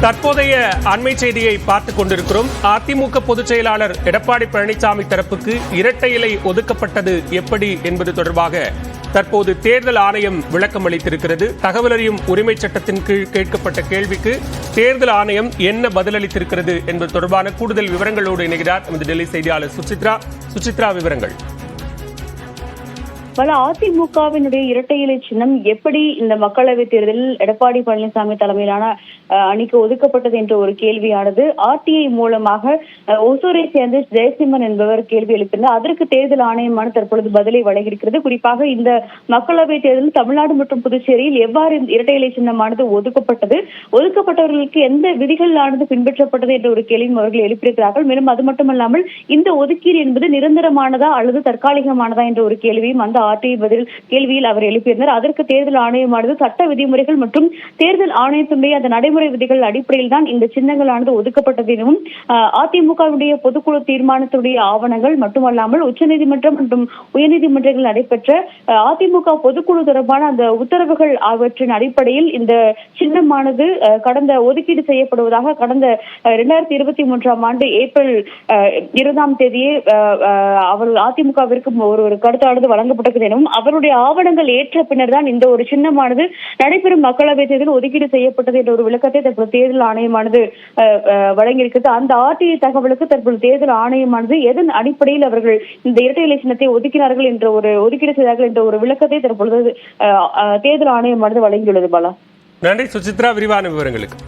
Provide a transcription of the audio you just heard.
தற்போதைய அண்மை செய்தியை பார்த்துக் கொண்டிருக்கிறோம். அதிமுக பொதுச் செயலாளர் எடப்பாடி பழனிசாமி தரப்புக்கு இரட்டை இலை ஒதுக்கப்பட்டது எப்படி என்பது தொடர்பாக தற்போது தேர்தல் ஆணையம் விளக்கம் அளித்திருக்கிறது. தகவல் அறியும் உரிமை சட்டத்தின் கீழ் கேட்கப்பட்ட கேள்விக்கு தேர்தல் ஆணையம் என்ன பதிலளித்திருக்கிறது என்பது தொடர்பான கூடுதல் விவரங்களோடு இணைகிறார் நமது டெல்லி செய்தியாளர் சுசித்ரா. சுசித்ரா விவரங்கள். பல அதிமுகவினுடைய இரட்டை இலை சின்னம் எப்படி இந்த மக்களவைத் தேர்தலில் எடப்பாடி பழனிசாமி தலைமையிலான அணிக்கு ஒதுக்கப்பட்டது என்ற ஒரு கேள்வியானது ஆர்டிஐ மூலமாக ஒசூரை சேர்ந்த ஜெயசிம்மன் என்பவர் கேள்வி எழுப்பினார் அதற்கு தேர்தல் ஆணையமான தற்பொழுது பதிலை வழங்கியிருக்கிறது. குறிப்பாக இந்த மக்களவைத் தேர்தலில் தமிழ்நாடு மற்றும் புதுச்சேரியில் எவ்வாறு இரட்டை இலை சின்னமானது ஒதுக்கப்பட்டது ஒதுக்கப்பட்டவர்களுக்கு எந்த விதிகளானது பின்பற்றப்பட்டது என்ற ஒரு கேள்வியும் அவர்கள் எழுப்பியிருக்கிறார்கள். மேலும் அது மட்டுமல்லாமல் இந்த ஒதுக்கீடு என்பது நிரந்தரமானதா அல்லது தற்காலிகமானதா என்ற ஒரு கேள்வியும் அந்த ஆர்டிஐ பதில் கேள்வியில் அவர் எழுப்பியிருந்தார். அதற்கு தேர்தல் ஆணையமானது சட்ட விதிமுறைகள் மற்றும் தேர்தல் ஆணையத்தினுடைய அந்த நடைமுறை விதிகள் அடிப்படையில் தான் இந்த சின்னங்களானது ஒதுக்கப்பட்டது எனவும் அதிமுகவுடைய பொதுக்குழு தீர்மானத்துடைய ஆவணங்கள் மட்டுமல்லாமல் உச்சநீதிமன்றம் மற்றும் உயர்நீதிமன்றங்கள் நடைபெற்ற அதிமுக பொதுக்குழு தொடர்பான அந்த உத்தரவுகள் ஆகியவற்றின் அடிப்படையில் இந்த சின்னமானது கடந்த ஒதுக்கீடு செய்யப்படுவதாக கடந்த இரண்டாயிரத்தி இருபத்தி மூன்றாம் ஆண்டு ஏப்ரல் இருபதாம் தேதியே அவர் அதிமுகவிற்கு ஒரு ஒரு கருத்தானது வழங்கப்பட்டது எனவும் அவருடைய ஆவணங்கள் ஏற்ற பின்னர் தான் இந்த ஒரு சின்னமானது நடைபெறும் மக்களவை தேர்தல் ஒதுக்கீடு செய்யப்பட்டது என்ற ஒரு விளக்கத்தை தற்போது தேர்தல் ஆணையமானது வழங்கியிருக்கிறது. அந்த ஆர்டிஐ தகவலுக்கு தற்போது தேர்தல் ஆணையமானது எதன் அடிப்படையில் அவர்கள் இந்த இரட்டை இலை சின்னத்தை ஒதுக்கினார்கள் என்ற ஒரு ஒதுக்கீடு செய்தார்கள் என்ற ஒரு விளக்கத்தை தற்பொழுது தேர்தல் ஆணையமானது வழங்கியுள்ளது பாலா. நன்றி. சுசித்ரா விரிவான விவரங்களுக்கு.